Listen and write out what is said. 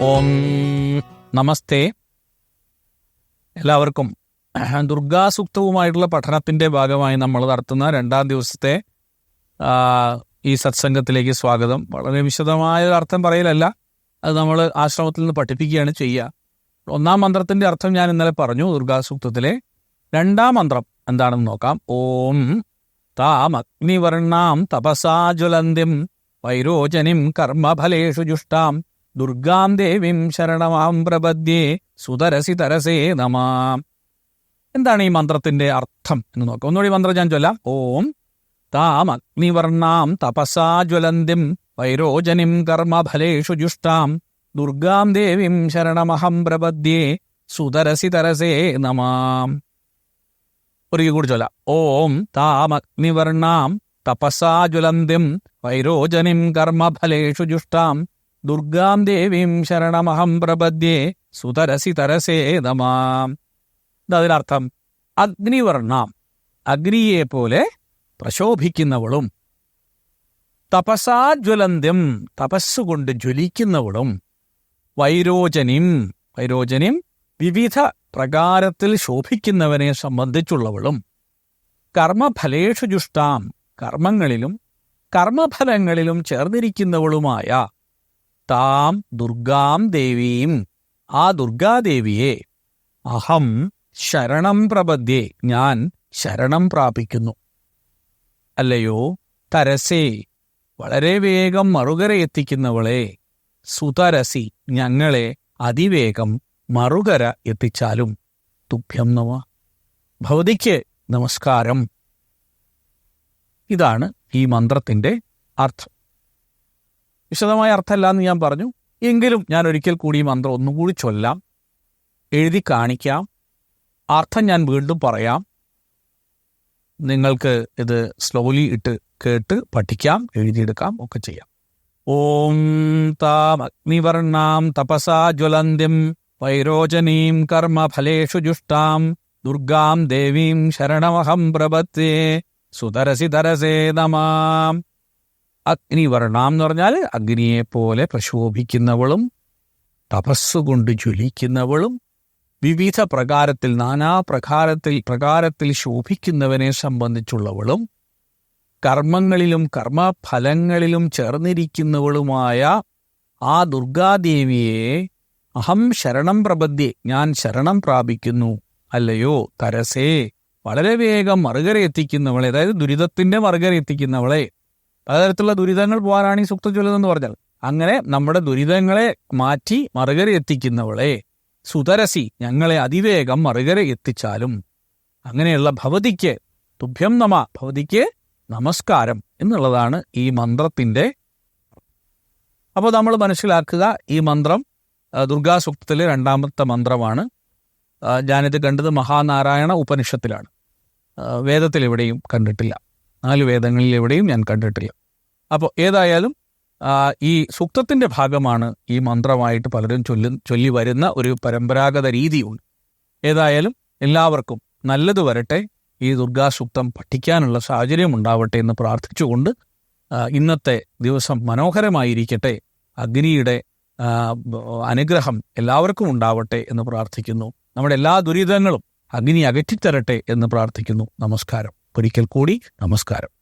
ഓം നമസ്തേ. എല്ലാവർക്കും ദുർഗാസൂക്തവുമായിട്ടുള്ള പഠനത്തിന്റെ ഭാഗമായി നമ്മൾ നടത്തുന്ന രണ്ടാം ദിവസത്തെ ഈ സത്സംഗത്തിലേക്ക് സ്വാഗതം. വളരെ വിശദമായ ഒരു അർത്ഥം പറയലല്ല. അത് നമ്മൾ ആശ്രമത്തിൽ നിന്ന് പഠിപ്പിക്കുകയാണ് ചെയ്യുക. ഒന്നാം മന്ത്രത്തിന്റെ അർത്ഥം ഞാൻ ഇന്നലെ പറഞ്ഞു ദുർഗാസൂക്തത്തിലെ രണ്ടാം മന്ത്രം എന്താണെന്ന് നോക്കാം. ഓം താം അഗ്നിവർണാം തപസാ ജ്വലന്തിം വൈരോചനിം കർമ്മഫലേഷു ജുഷ്ടാം ദുർഗാം ദേവീം ശരണമാം പ്രപദ്യേ സുതരസി തരസേ നമാം. എന്താണ് ഈ മന്ത്രത്തിന്റെ അർത്ഥം എന്ന് നോക്കാം. ഒന്നുകൂടി മന്ത്രം ഞാൻ ചൊല്ലാം. ഓം താം അഗ്നിവർണാം തപസാ ജ്വലന്തിം വൈരോചനിം കർമ്മഫലേഷു ജുഷ്ടാം. ദുർഗാം ദേവീം ശരണമഹം പ്രപദ്യേ സുതരസി തരസേ നമാം. ഒരിക്കൽ കൂടി ചൊല്ലാം. ഓം താം അഗ്നിവർണാം തപസാ ജ്വലന്തിം വൈരോചനിം കർമ്മഫലേഷു ജുഷ്ടാം. ദുർഗാം ദേവീം ശരണമഹം പ്രപദ്യേ സുതരസി തരസേ നമാം. എന്താ അതിനർത്ഥം അഗ്നിവർണാം അഗ്നിയെ പോലെ പ്രശോഭിക്കുന്നവളും തപസാജ്വലന്ത്യം തപസ്സുകൊണ്ട് ജ്വലിക്കുന്നവളും വൈരോചനിം വൈരോചനിം വിവിധ പ്രകാരത്തിൽ ശോഭിക്കുന്നവനെ സംബന്ധിച്ചുള്ളവളും കർമ്മഫലേഷു ജുഷ്ടാം കർമ്മങ്ങളിലും കർമ്മഫലങ്ങളിലും ചേർന്നിരിക്കുന്നവളുമായ താം ദുർഗാം ദേവീം. ആ ദുർഗാദേവിയെ അഹം ശരണം പ്രപദ്യേ ഞാൻ ശരണം പ്രാപിക്കുന്നു. അല്ലയോ തരസേ വളരെ വേഗം മറുകര എത്തിക്കുന്നവളെ സുതരസി ഞങ്ങളെ അതിവേഗം മറുകര എത്തിച്ചാലും തുഭ്യം നമ. ഭവതിക്ക് നമസ്കാരം. ഇതാണ് ഈ മന്ത്രത്തിന്റെ അർത്ഥം. വിശദമായ അർത്ഥമല്ല എന്ന് ഞാൻ പറഞ്ഞു. എങ്കിലും ഞാൻ ഒരിക്കൽ കൂടി ഈ മന്ത്രം ഒന്നുകൂടി ചൊല്ലാം. എഴുതി കാണിക്കാം. അർത്ഥം ഞാൻ വീണ്ടും പറയാം. നിങ്ങൾക്ക് ഇത് സ്ലോലി ഇട്ട് കേട്ട് പഠിക്കാം എഴുതിയെടുക്കാം ഒക്കെ ചെയ്യാം. ഓം താം അഗ്നിവർണാം തപസാ ജ്വലന്തിം വൈരോചനീം കർമ്മഫലേഷു ജുഷ്ടാം ദുർഗാം ദേവീം ശരണമഹം പ്രപത്തേ സുതരസി തരസേ നമാം. അഗ്നിവർണാം എന്ന് പറഞ്ഞാൽ അഗ്നിയെ പോലെ പ്രശോഭിക്കുന്നവളും തപസ്സുകൊണ്ട് ജ്വലിക്കുന്നവളും വിവിധ പ്രകാരത്തിൽ നാനാ പ്രകാരത്തിൽ പ്രകാരത്തിൽ ശോഭിക്കുന്നവനെ സംബന്ധിച്ചുള്ളവളും കർമ്മങ്ങളിലും കർമ്മഫലങ്ങളിലും ചേർന്നിരിക്കുന്നവളുമായ ആ ദുർഗാദേവിയെ അഹം ശരണം പ്രപദ്യേ ഞാൻ ശരണം പ്രാപിക്കുന്നു. അല്ലയോ തരസേ വളരെ വേഗം മറുകര എത്തിക്കുന്നവളെ അതായത് ദുരിതത്തിന്റെ മറുകര എത്തിക്കുന്നവളെ പലതരത്തിലുള്ള ദുരിതങ്ങൾ പോകാനാണ് ഈ സുക്തജ്വലം എന്ന് പറഞ്ഞാൽ. അങ്ങനെ നമ്മുടെ ദുരിതങ്ങളെ മാറ്റി മറുകര എത്തിക്കുന്നവളെ സുതരസി ഞങ്ങളെ അതിവേഗം മറുകര എത്തിച്ചാലും. അങ്ങനെയുള്ള ഭവതിക്ക് തുഭ്യം നമ ഭവതിക്ക് നമസ്കാരം എന്നുള്ളതാണ് ഈ മന്ത്രത്തിന്റെ. അപ്പോൾ നമ്മൾ മനസ്സിലാക്കുക ഈ മന്ത്രം ദുർഗാസൂക്തത്തിലെ രണ്ടാമത്തെ മന്ത്രമാണ്. ഞാനിത് കണ്ടത് മഹാനാരായണ ഉപനിഷത്തിലാണ്. വേദത്തിൽ എവിടെയും കണ്ടിട്ടില്ല. നാല് വേദങ്ങളിൽ എവിടെയും ഞാൻ കണ്ടിട്ടില്ല. അപ്പോൾ ഏതായാലും ഈ സൂക്തത്തിന്റെ ഭാഗമാണ് ഈ മന്ത്രമായിട്ട് പലരും ചൊല്ലി ചൊല്ലി വരുന്ന ഒരു പരമ്പരാഗത രീതിയുണ്ട്. ഏതായാലും എല്ലാവർക്കും നല്ലത് വരട്ടെ ഈ ദുർഗാസൂക്തം പഠിക്കാനുള്ള സാഹചര്യം ഉണ്ടാവട്ടെ എന്ന് പ്രാർത്ഥിച്ചുകൊണ്ട് ഇന്നത്തെ ദിവസം മനോഹരമായിരിക്കട്ടെ അഗ്നിയുടെ അനുഗ്രഹം എല്ലാവർക്കും ഉണ്ടാവട്ടെ എന്ന് പ്രാർത്ഥിക്കുന്നു. നമ്മുടെ എല്ലാ ദുരിതങ്ങളും അഗ്നി അകറ്റിത്തരട്ടെ എന്ന് പ്രാർത്ഥിക്കുന്നു. നമസ്കാരം. ഒരിക്കൽ കൂടി നമസ്കാരം.